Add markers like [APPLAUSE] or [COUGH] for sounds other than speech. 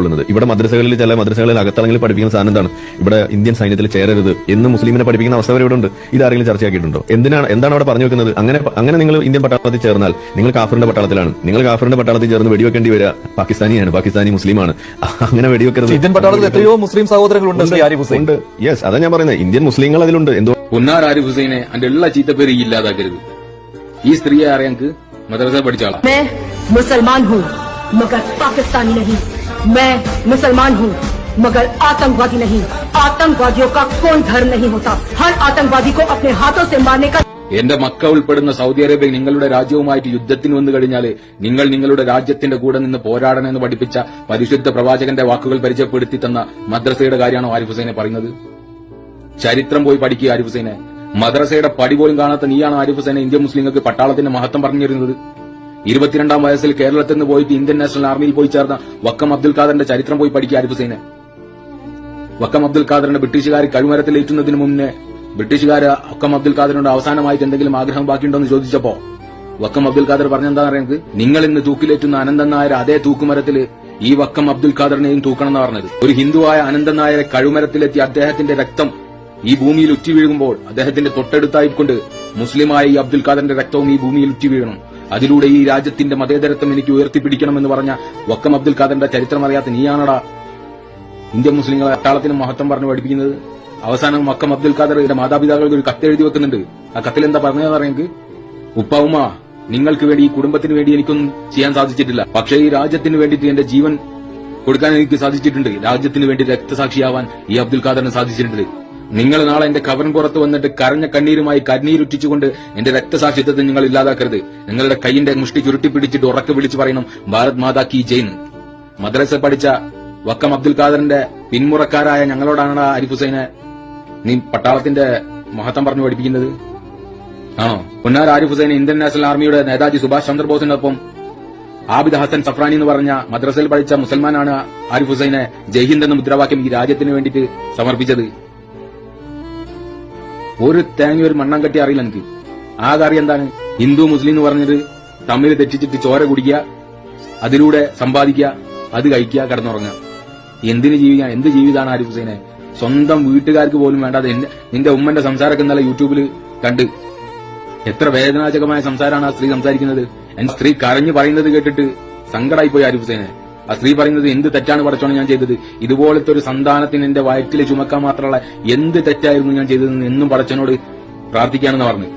ഉൾക്കൊള്ളുന്നത്. ഇവിടെ മദ്രസകളിൽ ചില മദ്രസകളിൽ അകത്തളങ്ങളിൽ പഠിപ്പിക്കുന്ന സാധനം എന്താണ്? ഇവിടെ ഇന്ത്യൻ സൈന്യത്തിൽ ചേരരുത് എന്ന് മുസ്ലിമിനെ പഠിപ്പിക്കുന്ന അവസ്ഥ വരെ ഇവിടെ ഉണ്ട്. ഇതാരെങ്കിലും ചർച്ചയാക്കിയിട്ടുണ്ടോ? എന്തിനാണ് എന്താണ് അവിടെ പറഞ്ഞു വെക്കുന്നത്? അങ്ങനെ അങ്ങനെ നിങ്ങൾ ഇന്ത്യൻ പട്ടാളത്തിൽ ചേർന്നാൽ നിങ്ങൾ കാഫറിന്റെ പട്ടാളത്തിലാണ്. നിങ്ങൾ കാഫറിന്റെ പട്ടാളത്തിൽ ചേർന്ന് വെടിവെക്കേണ്ടി വരിക പാകിസ്ഥാനിയാണ്. പാകിസ്ഥാനി മുസ്ലിമാണ്. [LAUGHS] അങ്ങനെ വെടിവെക്കരുത്. ഇന്ത്യൻ പട്ടാളത്തിൽ എത്രയോ മുസ്ലിം സഹോദരങ്ങളുണ്ട് യെസ് അതാ ഞാൻ പറയുന്നത്. ഇന്ത്യൻ മുസ്ലിങ്ങൾ അതിലുണ്ട്. എന്തോ പൊന്നാർ ആരിഫ് ഹുസൈനെ അതിന്റെ എല്ലാ ചീത്തപ്പേര് ഇല്ലാതാക്കരുത്. ഈ സ്ത്രീയെ അറിയാൻ മദ്രസ പഠിച്ചാളാ മുസൽമാൻ ഹു മഗർ പാകിസ്ഥാനി നഹീ मैं मुसलमान हूँ मगर आतंकवादी नहीं आतंकवादियों का कोई धर्म नहीं होता हर आतंकवादी को अपने हाथों से मारने का എന്റെ മക്ക ഉൾപ്പെടുന്ന സൗദി അറേബ്യ നിങ്ങളുടെ രാജ്യവുമായിട്ട് യുദ്ധത്തിന് വന്നു കഴിഞ്ഞാല് നിങ്ങൾ നിങ്ങളുടെ രാജ്യത്തിന്റെ കൂടെ നിന്ന് പോരാടണമെന്ന് പഠിപ്പിച്ച പരിശുദ്ധ പ്രവാചകന്റെ വാക്കുകൾ പരിചയപ്പെടുത്തി തന്ന മദ്രസയുടെ കാര്യമാണോ ആരിഫ് ഹുസൈനെ പറയുന്നത് ചരിത്രം പോയി പഠിക്കുക ആരിഫ് ഹുസൈനെ മദ്രസയുടെ പടി പോലും കാണാത്ത നീയാണ് ആരിഫ് ഹുസൈനെ ഇന്ത്യൻ മുസ്ലിങ്ങൾക്ക് പട്ടാളത്തിന്റെ മഹത്വം പറഞ്ഞിരുന്നത് ഇരുപത്തിരണ്ടാം വയസ്സിൽ കേരളത്തിൽ നിന്ന് പോയിട്ട് ഇന്ത്യൻ നാഷണൽ ആർമിയിൽ പോയി ചേർന്ന വക്കം അബ്ദുൽ ഖാദറിന്റെ ചരിത്രം പോയി പഠിക്കുക ആരിഫ് ഹുസൈനെ. വക്കം അബ്ദുൽ ഖാദറിന്റെ ബ്രിട്ടീഷുകാർ കഴിമരത്തിലേറ്റുന്നതിന് മുന്നേ ബ്രിട്ടീഷുകാർ വക്കം അബ്ദുൽ ഖാദറിനോട് അവസാനമായിട്ട് എന്തെങ്കിലും ആഗ്രഹം ബാക്കിയുണ്ടോ എന്ന് ചോദിച്ചപ്പോ വക്കം അബ്ദുൽ ഖാദർ പറഞ്ഞെന്താ പറയുന്നത് നിങ്ങൾ ഇന്ന് തൂക്കിലേറ്റുന്ന അനന്തൻ നായർ അതേ തൂക്കുമരത്തിൽ ഈ വക്കം അബ്ദുൽ ഖാദറിനെയും തൂക്കണം എന്ന് പറഞ്ഞത്. ഒരു ഹിന്ദുവായ അനന്തൻ നായരെ കഴുമരത്തിലെത്തി അദ്ദേഹത്തിന്റെ രക്തം ഈ ഭൂമിയിൽ ഉറ്റി വീഴുമ്പോൾ അദ്ദേഹത്തിന്റെ തൊട്ടടുത്തായിക്കൊണ്ട് മുസ്ലിമായ ഈ അബ്ദുൽ ഖാദറിന്റെ രക്തവും ഈ ഭൂമിയിൽ ഉറ്റി വീഴണം അതിലൂടെ ഈ രാജ്യത്തിന്റെ മതേതരത്വം എനിക്ക് ഉയർത്തിപ്പിടിക്കണമെന്ന് പറഞ്ഞ വക്കം അബ്ദുൽ ഖാദറിന്റെ ചരിത്രം അറിയാത്ത നീയാണടാ. ഇന്ത്യൻ മുസ്ലിങ്ങളെ അട്ടാളത്തിന് മഹത്വം പറഞ്ഞു പഠിപ്പിക്കുന്നത്. അവസാനം വക്കം അബ്ദുൽ ഖാദർ ഇതിന്റെ മാതാപിതാക്കൾക്ക് ഒരു കത്ത് എഴുതി വെക്കുന്നുണ്ട്. ആ കത്തിൽ എന്താ പറഞ്ഞതെന്ന് പറയുന്നത് ഉപ്പാവുമ നിങ്ങൾക്ക് വേണ്ടി ഈ കുടുംബത്തിന് വേണ്ടി എനിക്കൊന്നും ചെയ്യാൻ സാധിച്ചിട്ടില്ല. പക്ഷേ ഈ രാജ്യത്തിന് വേണ്ടിയിട്ട് എന്റെ ജീവൻ കൊടുക്കാൻ എനിക്ക് സാധിച്ചിട്ടുണ്ട്. രാജ്യത്തിന് വേണ്ടി രക്തസാക്ഷിയാവാൻ ഈ അബ്ദുൽ ഖാദറിന് സാധിച്ചിട്ടുണ്ട്. നിങ്ങൾ നാളെ എന്റെ കവൻ പുറത്ത് വന്നിട്ട് കരഞ്ഞ കണ്ണീരുമായി കണ്ണീരുറ്റിച്ചുകൊണ്ട് എന്റെ രക്തസാക്ഷിത്വത്തെ നിങ്ങൾ ഇല്ലാതാക്കരുത്. നിങ്ങളുടെ കൈയിന്റെ മുഷ്ടി ചുരുട്ടി പിടിച്ചിട്ട് ഉറക്കെ വിളിച്ചു പറയണം ഭാരത് മാതാ കി ജെയിൻ മദ്രസ പഠിച്ച വക്കം അബ്ദുൽ ഖാദറിന്റെ പിന്മുറക്കാരായ ഞങ്ങളോടാണ് അരിഫ് ഹുസൈനെ നീ പട്ടാളത്തിന്റെ മഹത്വം പറഞ്ഞു പഠിപ്പിക്കുന്നത്? ആണോ? പൊന്നാർ ആരിഫ് ഹുസൈൻ ഇന്ത്യൻ നാഷണൽ ആർമിയുടെ നേതാജി സുഭാഷ് ചന്ദ്രബോസിനൊപ്പം ആബിദ് ഹസൻ സഫ്രാനി എന്ന് പറഞ്ഞ മദ്രസയിൽ പഠിച്ച മുസൽമാനാണ് ആരിഫ് ഹുസൈനെ ജയ്ഹിന്ദ് എന്ന മുദ്രാവാക്യം ഈ രാജ്യത്തിന് വേണ്ടിയിട്ട് സമർപ്പിച്ചത്. ഒരു തേങ്ങ ഒരു മണ്ണം കട്ടി അറിയില്ല എനിക്ക്. ആകെ അറിയാം എന്താണ്? ഹിന്ദു മുസ്ലിം എന്ന് പറഞ്ഞിട്ട് തമ്മിൽ തെറ്റിച്ചിട്ട് ചോര കുടിക്കുക അതിലൂടെ സമ്പാദിക്കുക അത് കഴിക്കുക കിടന്നുറങ്ങുക. എന്തിന് ജീവിക്കാൻ? എന്ത് ജീവിതമാണ് ആരിഫ് ഹുസൈനെ? സ്വന്തം വീട്ടുകാർക്ക് പോലും വേണ്ടാതെ നിന്റെ ഉമ്മന്റെ സംസാരമൊക്കെ ഇന്നലെ യൂട്യൂബിൽ കണ്ട്. എത്ര വേദനാജകമായ സംസാരമാണ് ആ സ്ത്രീ സംസാരിക്കുന്നത്. എന്റെ സ്ത്രീ കരഞ്ഞു പറയുന്നത് കേട്ടിട്ട് സങ്കടായി പോയി ആരിഫ് ഹുസൈനെ. ആ സ്ത്രീ പറയുന്നത് എന്ത് തെറ്റാണ് പടച്ചോണം ഞാൻ ചെയ്തത്? ഇതുപോലത്തെ ഒരു സന്താനത്തിന് എന്റെ വയറ്റിൽ ചുമക്കാൻ മാത്രമുള്ള എന്ത് തെറ്റായിരുന്നു ഞാൻ ചെയ്തതെന്ന് എന്നും പടച്ചനോട് പ്രാർത്ഥിക്കാനെന്ന് പറഞ്ഞു.